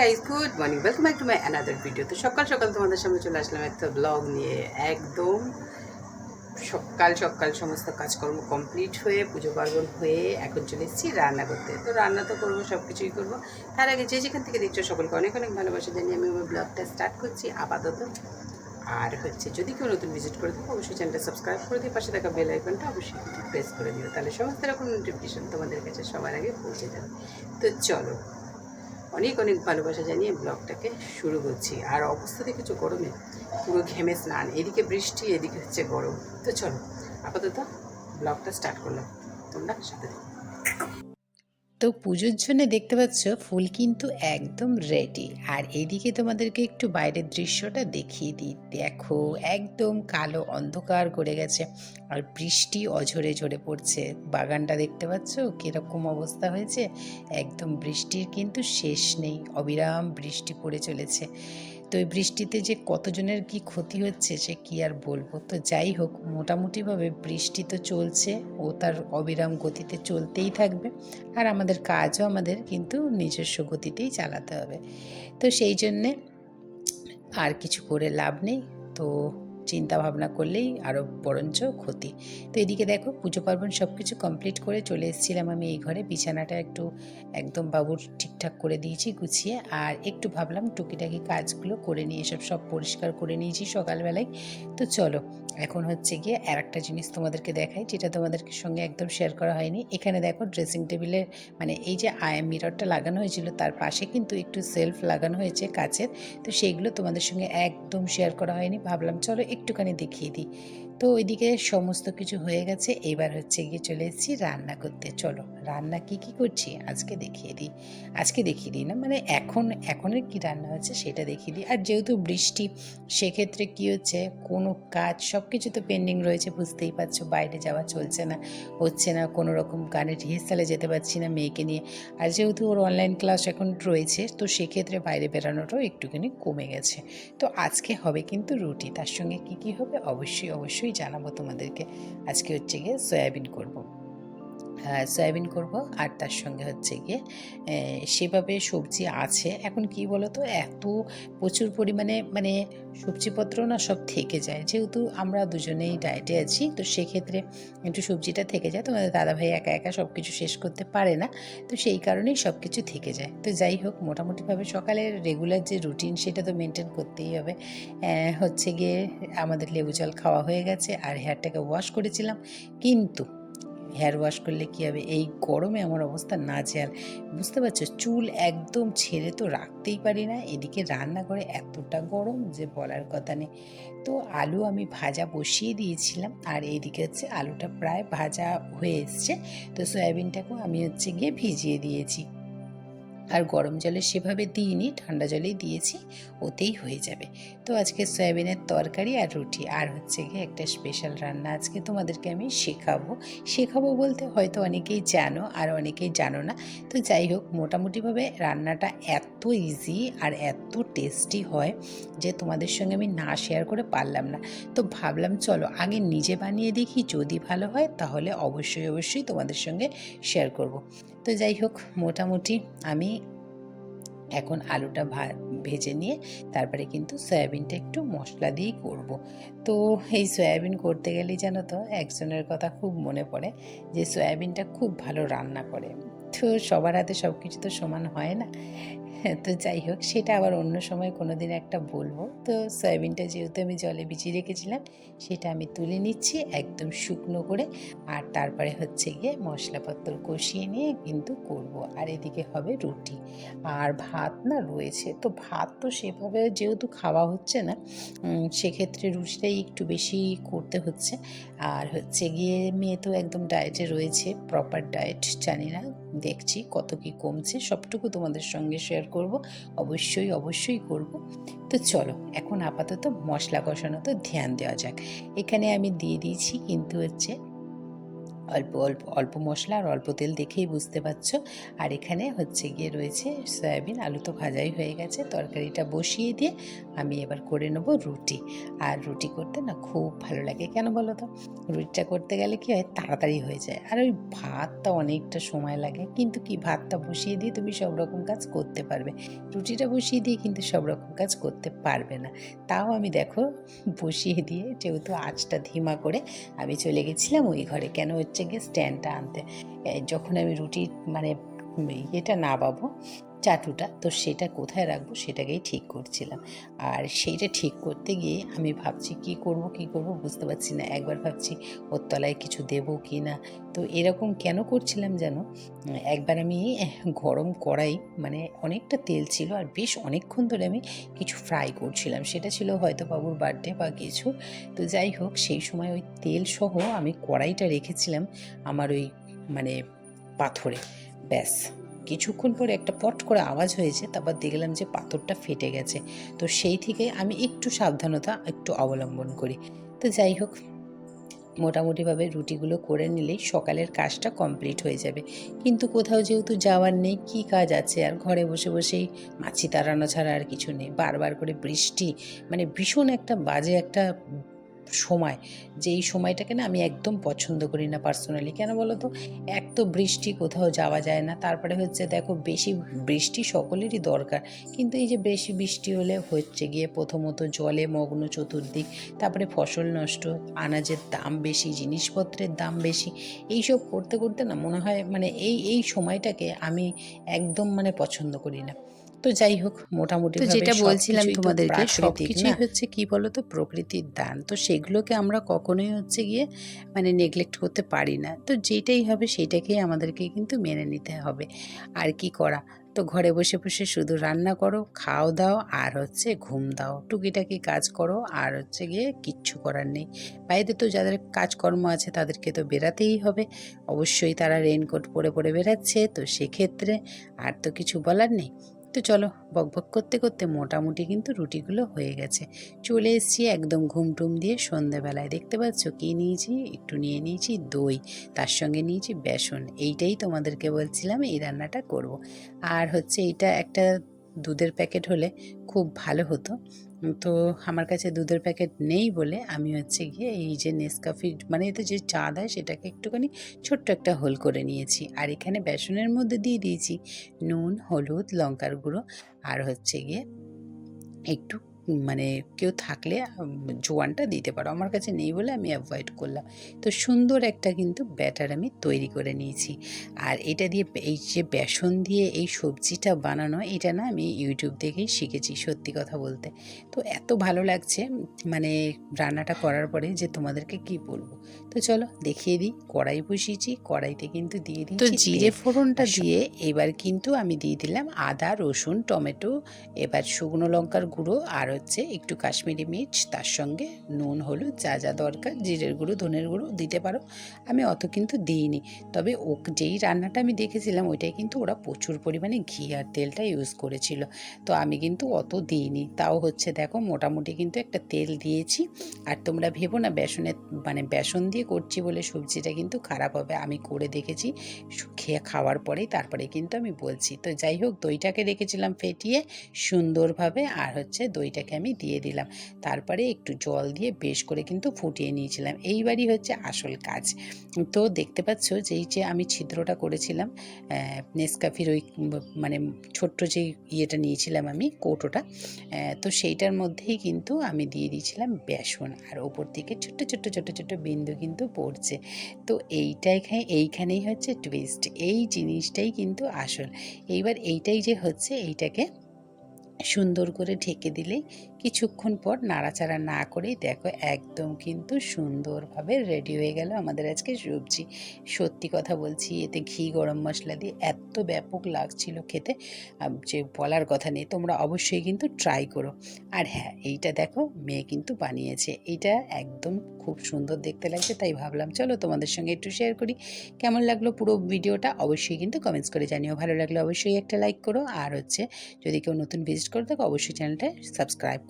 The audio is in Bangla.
Guys good morning welcome back to my another video তো সকাল সকাল তোমাদের সামনে চলে আসলাম একটা ব্লগ নিয়ে। একদম সকাল সকাল সমস্ত কাজকর্ম কমপ্লিট হয়ে, পুজো পার্বণ হয়ে এখন চলে এসেছি রান্না করতে। তো রান্না তো করব সব কিছুই করব। তার আগে যে যেখান থেকে দেখছ সকলকে অনেক অনেক ভালোবাসা জানিয়ে আমি আমার ব্লগটা স্টার্ট করছি আপাতত। আর হচ্ছে, যদি কেউ নতুন ভিজিট করে থাকো, অবশ্যই চ্যানেলটা সাবস্ক্রাইব করে দিও পাশে থাকা বেল আইকনটা অবশ্যই প্রেস করে দিও। তাহলে সমস্ত রকম নোটিফিকেশন তোমাদের কাছে সবার আগে পৌঁছে যাবে। তো চলো অনেক অনেক ভালোবাসা জানিয়ে ব্লগটাকে শুরু করছি। আর অবস্থা দেখেছ গরমে? পুরো ঘেমে স্নান। এদিকে বৃষ্টি, এদিকে হচ্ছে গরম। তো চলো, আপাতত ব্লগটা স্টার্ট করলাম। তোমরা সাথে থেকো। তো পুজোর জন্য দেখতে পাচ্ছ, ফুল কিন্তু একদম রেডি আর এদিকে তোমাদেরকে একটু বাইরের দৃশ্যটা দেখিয়ে দিই। দেখো, একদম কালো অন্ধকার করে গেছে আর বৃষ্টি অঝরে ঝরে পড়ছে। বাগানটা দেখতে পাচ্ছ, কীরকম অবস্থা হয়েছে? একদম বৃষ্টির কিন্তু শেষ নেই। অবিরাম বৃষ্টি পড়ে চলেছে। তো এই বৃষ্টিতে যে কতজনের কি ক্ষতি হচ্ছে, সে কি আর বলব? তো যাই হোক, মোটামুটিভাবে বৃষ্টি তো চলছে, ও তার অবিরাম গতিতে চলতেই থাকবে। আর আমাদের কাজও আমাদের কিন্তু নিজস্ব গতিতেই চালাতে হবে। তো সেই জন্যে আর কিছু করে লাভ নেই। তো চিন্তা ভাবনা করলেই আরও বরঞ্চ ক্ষতি। তো এদিকে দেখো, পুজো পার্বণ সব কিছু কমপ্লিট করে চলে এসেছিলাম আমি এই ঘরে। বিছানাটা একটু একদম বাবুর ঠিকঠাক করে দিয়েছি গুছিয়ে। আর একটু ভাবলাম টুকিটাকি কাজগুলো করে নিয়ে, এসব সব পরিষ্কার করে নিয়েছি সকালবেলায়। তো চলো, এখন হচ্ছে গিয়ে আর একটা জিনিস তোমাদেরকে দেখাই, যেটা তোমাদেরকে সঙ্গে একদম শেয়ার করা হয়নি। এখানে দেখো ড্রেসিং টেবিলের মানে এই যে আয় মিররটা লাগানো হয়েছিল, তার পাশে কিন্তু একটু সেলফ লাগানো হয়েছে কাচের। তো সেইগুলো তোমাদের সঙ্গে একদম শেয়ার করা হয়নি। ভাবলাম চলো একটুখানি দেখিয়ে দিই। তো ওইদিকে সমস্ত কিছু হয়ে গেছে। এবার হচ্ছে গিয়ে চলে এসেছি রান্না করতে। চলো, রান্না কি কি করছি? আজকে দেখিয়ে দিই। আজকে দেখিয়ে দিই না মানে এখন, এখনের কি রান্না হচ্ছে সেটা দেখিয়ে দিই। আর যেহেতু বৃষ্টি, সেক্ষেত্রে কি হচ্ছে? কোনো কাজ সব কিছু তো পেন্ডিং রয়েছে, বুঝতেই পারছ। বাইরে যাওয়া চলছে না, হচ্ছে না, কোনো রকম গানের রিহার্সালে যেতে পারছি না মেয়েকে নিয়ে। আর যেহেতু ওর অনলাইন ক্লাস এখন রয়েছে, তো সেক্ষেত্রে বাইরে বেরানোটাও একটুখানি কমে গেছে। তো আজকে হবে কিন্তু রুটি, তার সঙ্গে কি কি হবে? অবশ্যই অবশ্যই জানাব তোমাদেরকে। আজকে হচ্ছে গিয়ে সয়াবিন করব। সয়াবিন করব আর তার সঙ্গে হচ্ছে গিয়ে সেভাবে সবজি আছে। এখন কি বলো তো এত প্রচুর পরিমাণে মানে সবজিপত্র না সব থেকে যায়। যেহেতু আমরা দুজনেই ডায়েটে আছি, তো সেক্ষেত্রে একটু সবজিটা থেকে যায়। তোমাদের দাদাভাই একা একা সব কিছু শেষ করতে পারে না, তো সেই কারণেই সব কিছু থেকে যায়। তো যাই হোক, মোটামুটিভাবে সকালের রেগুলার যে রুটিন সেটা তো মেনটেন করতেই হবে। হচ্ছে গিয়ে আমাদের লেবু জল খাওয়া হয়ে গেছে, আর হেয়ারটাকে ওয়াশ করেছিলাম। কিন্তু হেয়ার ওয়াশ করলে কী হবে? এই গরমে আমার অবস্থা না নাজেহাল। বুঝতে পারছ? চুল একদম ছেড়ে তো রাখতেই পারি না। এদিকে রান্না করে এতটা গরম যে বলার কথা নেই। তো আলু আমি ভাজা বসিয়ে দিয়েছিলাম। আর এইদিকে হচ্ছে আলুটা প্রায় ভাজা হয়ে এসছে। তো সয়াবিনটাকেও আমি হচ্ছে গিয়ে ভিজিয়ে দিয়েছি। আর গরম জলে সেভাবে দিইনি, ঠান্ডা জলেই দিয়েছি, ওতেই হয়ে যাবে। তো আজকে সয়াবিনের তরকারি আর রুটি, আর হচ্ছে গিয়ে একটা স্পেশাল রান্না আজকে তোমাদেরকে আমি শেখাবো। শেখাবো বলতে হয়তো অনেকেই জানো, আর অনেকেই জানো না। তো যাই হোক, মোটামুটিভাবে রান্নাটা এত ইজি আর এত টেস্টি হয় যে তোমাদের সঙ্গে আমি না শেয়ার করে পারলাম না। তো ভাবলাম চলো আগে নিজে বানিয়ে দেখি, যদি ভালো হয় তাহলে অবশ্যই অবশ্যই তোমাদের সঙ্গে শেয়ার করব। তো যাই হোক, মোটামুটি আমি এখন আলুটা ভেজে নিয়ে তারপরে কিন্তু সয়াবিনটা একটু মশলা দিয়েই করব। তো এই সয়াবিন করতে গেলেই জানো তো, একজনের কথা খুব মনে পড়ে যে সয়াবিনটা খুব ভালো রান্না করে। তো সবার হাতে সব কিছু তো সমান হয় না। তো যাই হোক, সেটা আবার অন্য সময় কোনো দিন একটা বলব। তো সয়াবিনটা যেহেতু আমি জলে ভিজিয়ে রেখেছিলাম, সেটা আমি তুলে নিচ্ছি একদম শুকনো করে। আর তারপরে হচ্ছে গিয়ে মশলাপত্র কষিয়ে নিয়ে কিন্তু করব। আর এদিকে হবে রুটি। আর ভাত না রয়েছে। তো ভাত তো সেভাবে যেহেতু খাওয়া হচ্ছে না সেক্ষেত্রে রুটিটাই একটু বেশি করতে হচ্ছে। আর হচ্ছে গিয়ে মেয়ে তো একদম ডায়েটে রয়েছে প্রপার ডায়েট জানি না। দেখছি কত কি কমছে, সবটুকু তোমাদের সঙ্গে শেয়ার করব। অবশ্যই অবশ্যই করব। তো চলো, এখন আপাতত মশলা কষানো তো ধ্যান দেওয়া যাক। এখানে আমি দিয়ে দিয়েছি কিন্তু হচ্ছে অল্প অল্প অল্প মশলা আর অল্প তেল দেখেই বুঝতে পারছ। আর এখানে হচ্ছে গিয়ে রয়েছে সয়াবিন, আলু তো ভাজাই হয়ে গেছে। তরকারিটা বসিয়ে দিয়ে আমি এবার করে নেব রুটি। আর রুটি করতে না খুব ভালো লাগে। কেন বলো তো? রুটিটা করতে গেলে কি হয়? তাড়াতাড়ি হয়ে যায়। আর ওই ভাতটা অনেকটা সময় লাগে। কিন্তু কি, ভাতটা বসিয়ে দিয়ে তুমি সব রকম কাজ করতে পারবে। রুটিটা বসিয়ে দিয়ে কিন্তু সব রকম কাজ করতে পারবে না। তাও আমি দেখো, বসিয়ে দিয়ে যেহেতু আঁচটা ধিমা করে আমি চলে গেছিলাম ওই ঘরে। কেন হচ্ছে গিয়ে স্ট্যান্ডটা আনতে। যখন আমি রুটি মানে ইয়েটা না পাবো চাটুটা তো সেটা কোথায় রাখব সেটাকেই ঠিক করছিলাম। আর সেইটা ঠিক করতে গিয়ে আমি ভাবছি কি করব কি করব বুঝতে পারছি না। একবার ভাবছি ওর তলায় কিছু দেবো কি না। তো এরকম কেন করছিলাম যেন একবার আমি গরম কড়াই মানে অনেকটা তেল ছিল আর বেশ অনেকক্ষণ ধরে আমি কিছু ফ্রাই করছিলাম। সেটা ছিল হয়তো বাবুর বার্থডে বা কিছু। তো যাই হোক, সেই সময় ওই তেল সহ আমি কড়াইটা রেখেছিলাম আমার ওই মানে পাথরে। ব্যাস। কিছুক্ষণ পরে একটা পট করে আওয়াজ হয়েছে, তারপর দেখলাম যে পাথরটা ফেটে গেছে। তো সেই থেকে আমি একটু সাবধানতা একটু অবলম্বন করি। তো যাই হোক, মোটামুটিভাবে রুটিগুলো করে নিলেই সকালের কাজটা কমপ্লিট হয়ে যাবে। কিন্তু কোথাও যেহেতু যাওয়ার নেই, কি কাজ আছে? আর ঘরে বসে বসেই মাছি তাড়ানো ছাড়া আর কিছু নেই। বারবার করে বৃষ্টি মানে ভীষণ একটা বাজে একটা সময়। যে এই সময়টাকে না আমি একদম পছন্দ করি না পার্সোনালি কেন বলো তো এক তো বৃষ্টি, কোথাও যাওয়া যায় না। তারপরে হচ্ছে দেখো, বেশি বৃষ্টি সকলেরই দরকার। কিন্তু এই যে বেশি বৃষ্টি হলে হচ্ছে গিয়ে প্রথমত জলে, মগ্ন চতুর্দিক, তারপরে ফসল নষ্ট, আনাজের দাম বেশি, জিনিসপত্রের দাম বেশি, এইসব করতে করতে না মনে হয় মানে এই এই সময়টাকে আমি একদম মানে পছন্দ করি না। তো যাই হোক মোটামুটি যেটা বলছিলাম তোমাদেরকে, সব সবকিছুই কিছুই হচ্ছে কি বলতো প্রকৃতির দান। তো সেগুলোকে আমরা কখনোই হচ্ছে গিয়ে মানে নেগলেক্ট করতে পারি না। তো যেটাই হবে সেটাকেই আমাদেরকে কিন্তু মেনে নিতে হবে। আর কি করা? তো ঘরে বসে বসে শুধু রান্না করো খাও দাও আর হচ্ছে ঘুম দাও। টুকিটাকি কাজ করো আর হচ্ছে গিয়ে কিচ্ছু করার নেই। বাইরে তো যাদের কাজকর্ম আছে তাদেরকে তো বেরাতেই হবে। অবশ্যই তারা রেনকোট পরে পরে বেরাচ্ছে তো সেক্ষেত্রে আর তো কিছু বলার নেই। তো চলো। বকবক করতে করতে মোটামুটি কিন্তু রুটিগুলো হয়ে গেছে। চলে এসেছি একদম ঘুমটুম দিয়ে সন্ধেবেলায় দেখতে পাচ্ছ কি নিয়েছি? একটু নিয়ে নিয়েছি দই, তার সঙ্গে নিয়েছি বেসন। এইটাই তোমাদেরকে বলছিলাম এই রান্নাটা করব। আর হচ্ছে এটা একটা দুধের প্যাকেট হলে খুব ভালো হতো। তো আমার কাছে দুধের প্যাকেট নেই বলে আমি হচ্ছে গিয়ে এই যে নেসকাফি মানে এতে যে চা দেয় সেটাকে একটুখানি ছোট্ট একটা হোল করে নিয়েছি। আর এখানে বেসনের মধ্যে দিয়ে দিয়েছি নুন, হলুদ, লঙ্কার গুঁড়ো আর হচ্ছে গিয়ে একটু মানে কেউ থাকলে জোয়ানটা দিতে পারো। আমার কাছে নেই বলে আমি অ্যাভয়েড করলাম। তো সুন্দর একটা কিন্তু ব্যাটার আমি তৈরি করে নিয়েছি। আর এটা দিয়ে এই যে বেসন দিয়ে এই সবজিটা বানানো এটা না আমি ইউটিউব থেকেই শিখেছি সত্যি কথা বলতে। তো এত ভালো লাগছে মানে রান্নাটা করার পরে যে তোমাদেরকে কি বলব? তো চলো দেখিয়ে দিই কড়াই বসিয়েছি কড়াইতে কিন্তু দিয়ে দিই তো জিরে ফোড়নটা দিয়ে এবার কিন্তু আমি দিয়ে দিলাম আদা রসুন টমেটো এবার শুকনো লঙ্কার গুঁড়ো আর হচ্ছে একটু কাশ্মীরি মির্চ, তার সঙ্গে নুন, হলুদ, যা যা দরকার, জিরের গুঁড়ো, ধনের গুঁড়ো দিতে পারো। আমি অত কিন্তু দিইনি, তবে ও যেই রান্নাটা আমি দেখেছিলাম, ওইটাই কিন্তু ওরা প্রচুর পরিমাণে ঘি আর তেলটা ইউজ করেছিল। তো আমি কিন্তু অত দিইনি। তাও হচ্ছে দেখো, মোটামুটি কিন্তু একটা তেল দিয়েছি। আর তোমরা ভেবো না বেসনের মানে বেসন দিয়ে করছি বলে সবজিটা কিন্তু খারাপ হবে। আমি করে দেখেছি খেয়ে খাওয়ার পরেই তারপরে কিন্তু আমি বলছি। তো যাই হোক, দইটাকে রেখেছিলাম ফেটিয়ে সুন্দরভাবে, আর হচ্ছে দইটাকে আমি দিয়ে দিলাম। তারপরে একটু জল দিয়ে বেশ করে কিন্তু ফুটিয়ে নিয়েছিলাম। এইবারই হচ্ছে আসল কাজ। তো দেখতে পাচ্ছ যেই যে আমি ছিদ্রটা করেছিলাম নেসকাফির ওই মানে ছোট্ট যে ইয়েটা নিয়েছিলাম আমি, কৌটোটা তো সেইটার মধ্যেই কিন্তু আমি দিয়ে দিয়েছিলাম বেসন। আর ওপর থেকে ছোট্ট ছোট্ট ছোট্ট ছোট্ট বিন্দু কিন্তু পড়ছে। তো এইটাই খাই- এইখানেই হচ্ছে টুইস্ট এই জিনিসটাই কিন্তু আসল। এইবার এইটাই যে হচ্ছে, এইটাকে সুন্দর করে ঢেকে দিলেই কিছুক্ষণ পর নাড়াচাড়া না করেই দেখো একদম কিন্তু সুন্দরভাবে রেডি হয়ে গেল আমাদের আজকে সবজি। সত্যি কথা বলছি, এতে ঘি, গরম মশলা দিয়ে এত ব্যাপক লাগছিল খেতে। যে বলার কথা নেই, তোমরা অবশ্যই কিন্তু ট্রাই করো। আর হ্যাঁ এইটা দেখো, মেয়ে কিন্তু বানিয়েছে। এইটা একদম খুব সুন্দর দেখতে লাগছে, তাই ভাবলাম চলো তোমাদের সঙ্গে একটু শেয়ার করি। কেমন লাগল পুরো ভিডিওটা? অবশ্যই কিন্তু কমেন্টস করে জানিও। ভালো লাগলে অবশ্যই একটা লাইক করো। আর হচ্ছে, যদি কেউ নতুন ভিজিট করে থাকো, অবশ্যই চ্যানেলটা সাবস্ক্রাইব